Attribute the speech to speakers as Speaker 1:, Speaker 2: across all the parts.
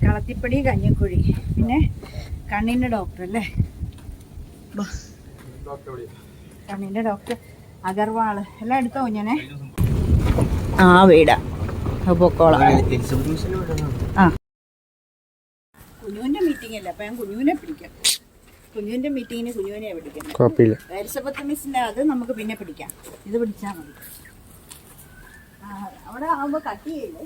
Speaker 1: കളത്തിപ്പടി കഞ്ഞിക്കുഴി പിന്നെ കണ്ണിന്റെ ഡോക്ടർ അല്ലേ? ബാ. കണ്ണിന്റെ ഡോക്ടർ അഗർവാൾ എല്ലാം എടുത്തോ ഞാനേ ആ വീടാ. പൊക്കോളാം. ആ. മീറ്റിംഗ് അല്ലേ അപ്പം ഞാൻ കുഞ്ഞുവിനെ പിടിക്കാം. കുഞ്ഞുവിന്റെ മീറ്റിങ്ങിന് കുഞ്ഞുവിനെ പിടിക്കാം
Speaker 2: കുഴപ്പമില്ല.
Speaker 1: എലിസബത്ത് മിസ്സിന്റെ അത് നമുക്ക് പിന്നെ പിടിക്കാം. ഇത് പിടിച്ചാൽ മതി. ആ, അവിടെ ആകുമ്പോൾ കട്ട് ചെയ്യില്ലേ?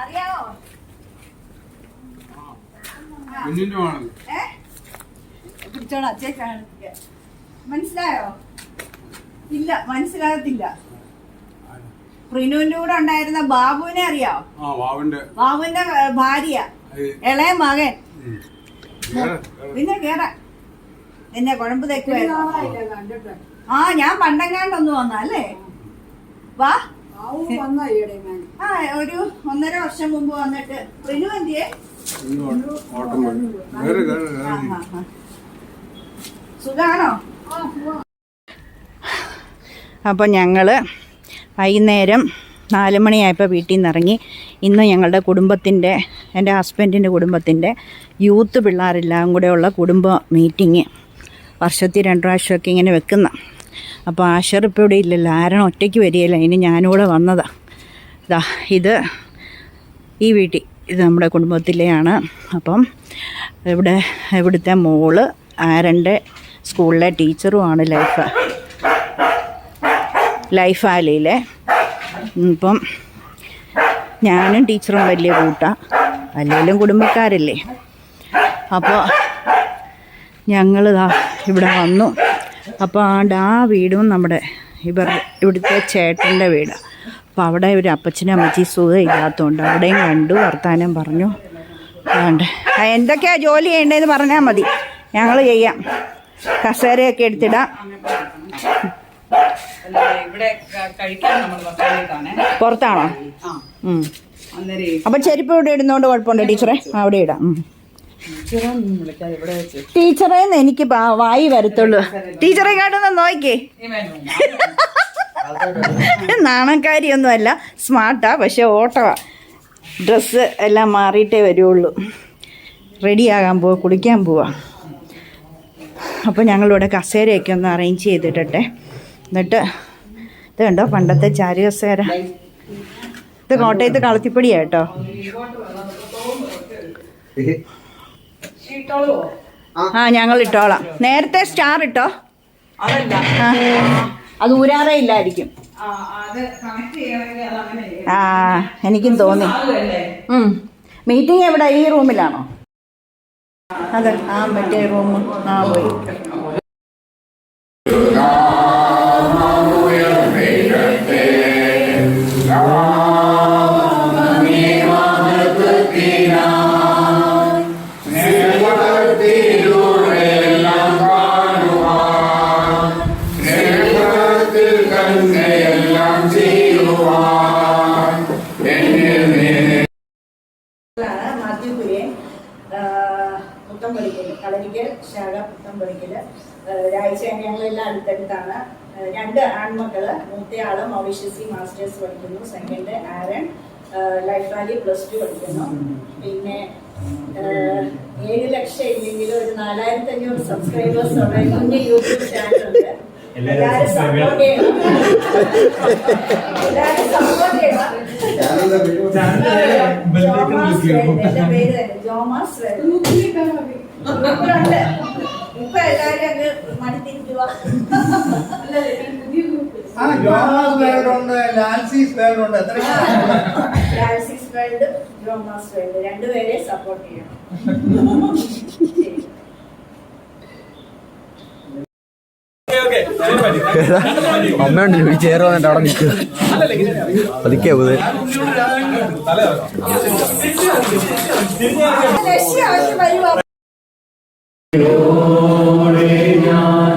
Speaker 1: അറിയാവോ?
Speaker 3: കുഞ്ഞിന്റെ ആണല്ലോ
Speaker 1: പിടിച്ചോളാം അച്ഛൻ മനസ്സിലായോ? ഇല്ല മനസ്സിലാകത്തില്ല. പ്രിനുവിന്റെ കൂടെ ഉണ്ടായിരുന്ന ബാബുവിനെ അറിയാവോ
Speaker 3: ആ വാവിന്റെ
Speaker 1: ബാബുവിന്റെ ഭാര്യ. ഇളയ മകൻ. പിന്നെ കേറ. എന്നെ കുഴമ്പ് തെക്കുവായിരുന്നു. ആ ഞാൻ പണ്ടങ്ങാണ്ടൊന്ന് വന്ന അല്ലേ? വാ. ആ ഒരു ഒന്നര വർഷം മുമ്പ് വന്നിട്ട് പ്രിനു എന്തിയേ?
Speaker 3: ഓട്ടം പോയി. കേറ്, കേറ്,
Speaker 1: ആ,
Speaker 3: കേറ്.
Speaker 1: ആ, ആ. സുഖാണോ? അപ്പോൾ ഞങ്ങൾ വൈകുന്നേരം നാല് മണിയായപ്പോൾ വീട്ടിൽ നിന്ന് ഇറങ്ങി. ഇന്ന് ഞങ്ങളുടെ കുടുംബത്തിന്റെ എന്റെ ഹസ്ബൻഡിന്റെ കുടുംബത്തിന്റെ യൂത്ത് പിള്ളേരെല്ലാം കൂടെയുള്ള കുടുംബ മീറ്റിങ് വർഷത്തിൽ രണ്ട് പ്രാവശ്യമൊക്കെ ഇങ്ങനെ വെക്കുന്ന. അപ്പോൾ ആഷർ ഇപ്പോൾ ഇവിടെ ഇല്ലല്ലോ. ആരണം ഒറ്റയ്ക്ക് വരികയില്ല? ഇനി ഞാനിവിടെ വന്നതാണ് ഇതാ ഇത് ഈ വീട്ടിൽ ഇത് നമ്മുടെ കുടുംബത്തിലെയാണ്. അപ്പം ഇവിടെ ഇവിടുത്തെ മോൾ ആരന്റെ സ്കൂളിലെ ടീച്ചറുമാണ് ലൈഫ്. ലൈഫ് ആലിയിലെ ഇപ്പം ഞാനും ടീച്ചറും വലിയ കൂട്ടാ. അല്ലെങ്കിലും കുടുംബക്കാരല്ലേ. അപ്പോൾ ഞങ്ങൾ ദാ ഇവിടെ വന്നു. അപ്പോൾ ആ ഡാ വീടും നമ്മുടെ ഇവർ ഇവിടുത്തെ ചേട്ടന്റെ വീട്. അപ്പോൾ അവിടെ ഇവർ അപ്പച്ചനും അമ്മച്ചി സുഖമില്ലാത്തതുകൊണ്ട് അവിടെയും കണ്ടു വർത്താനം പറഞ്ഞു. അതുകൊണ്ട് എന്തൊക്കെയാണ് എന്തൊക്കെയാ ജോലി ചെയ്യേണ്ടതെന്ന് പറഞ്ഞാൽ മതി. ഞങ്ങൾ ചെയ്യാം. കസേരയൊക്കെ എടുത്തിടാം. പുറത്താണോ? അപ്പൊ ചെരുപ്പ് ഇവിടെ ഇടുന്നോണ്ട് കുഴപ്പമുണ്ടോ ടീച്ചറെ. അവിടെ ഇടാം. ടീച്ചറെ എനിക്ക് വായി വരത്തുള്ളൂ. ടീച്ചറെ കാട്ടുന്ന
Speaker 4: നോക്കേ?
Speaker 1: നാണക്കാരിയൊന്നുമല്ല സ്മാർട്ടാ പക്ഷെ ഓട്ടവാ. ഡ്രസ്സ് എല്ലാം മാറിയിട്ടേ വരുള്ളൂ. റെഡിയാകാൻ പോവാ കുളിക്കാൻ പോവാ. അപ്പോൾ ഞങ്ങളിവിടെ കസേരയൊക്കെ ഒന്ന് അറേഞ്ച് ചെയ്തിട്ടെ എന്നിട്ട് ഇത് കണ്ടോ പണ്ടത്തെ ചാരി കസേര? ഇത് കോട്ടയത്ത് കളത്തിപ്പടിയാ കേട്ടോ? ആ. ഞങ്ങൾ ഇട്ടോളാം നേരത്തെ സ്റ്റാർ ഇട്ടോ?
Speaker 4: അതല്ല.
Speaker 1: അത് ഊരാറേ ഇല്ലായിരിക്കും.
Speaker 4: ആ, അത് കണക്ട് ചെയ്യണമെങ്കിൽ അങ്ങനെ
Speaker 1: ആ എനിക്കും തോന്നി. മീറ്റിംഗ് എവിടെ? ഈ റൂമിലാണോ? അതെ ആ മറ്റേ റൂം ആ പോയി. പുത്തമ്പടിക്കൽ കളരിക്കൽ പുത്തം പുത്തമ്പടിക്കൽ ഒരാഴ്ച ഞങ്ങളെല്ലാം അടുത്തടുത്താണ്. രണ്ട് ആൺമക്കൾ മൂത്തയാൾ മൗറീഷ്യസി മാസ്റ്റേഴ്സ് പഠിക്കുന്നു. Second Aaron Life Valley plus two പഠിക്കുന്നു. പിന്നെ ഏഴ് ലക്ഷം ഇല്ലെങ്കിൽ ഒരു നാലായിരത്തി അഞ്ഞൂറ് സബ്സ്ക്രൈബേഴ്സ് ഉള്ള കുഞ്ഞ് യൂട്യൂബ് ഉണ്ട്. എല്ലാവരും സപ്പോർട്ട് ചെയ്യണം. എല്ലാവരും സപ്പോർട്ട് ചെയ്യണം. വേൾഡ്. വേൾഡ്. ഇപ്പൊ എല്ലാരും അങ്ങ് മടുത്തിരിക്കുക
Speaker 5: ആ ജോമാസ് വേൾഡുണ്ട് ലാൽസീസ് വേൾഡുണ്ട് എത്രയാ
Speaker 1: ഡാൻസിസ് വേൾഡ് ജോമാസ് വേൾഡ്. രണ്ടുപേരെ സപ്പോർട്ട് ചെയ്യണം.
Speaker 2: അമ്മയുണ്ട് ഈ ചേർ വന്നിട്ട് അവിടെ നിൽക്കുക പതുക്കെ പോത്
Speaker 1: ലക്ഷ്യ ഞാൻ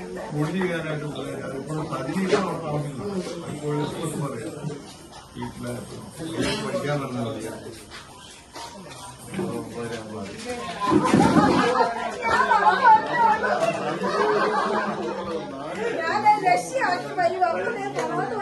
Speaker 3: മുടി ചെയ്യാനായിട്ട് അതിപ്പോഴും അതിനീക്കാണ് പറയാം. വീട്ടിലെ പഠിക്കാൻ പറഞ്ഞാൽ മതിയാ
Speaker 1: ഞാൻ ലക്ഷ്യമാക്കി വരും. അവിടെ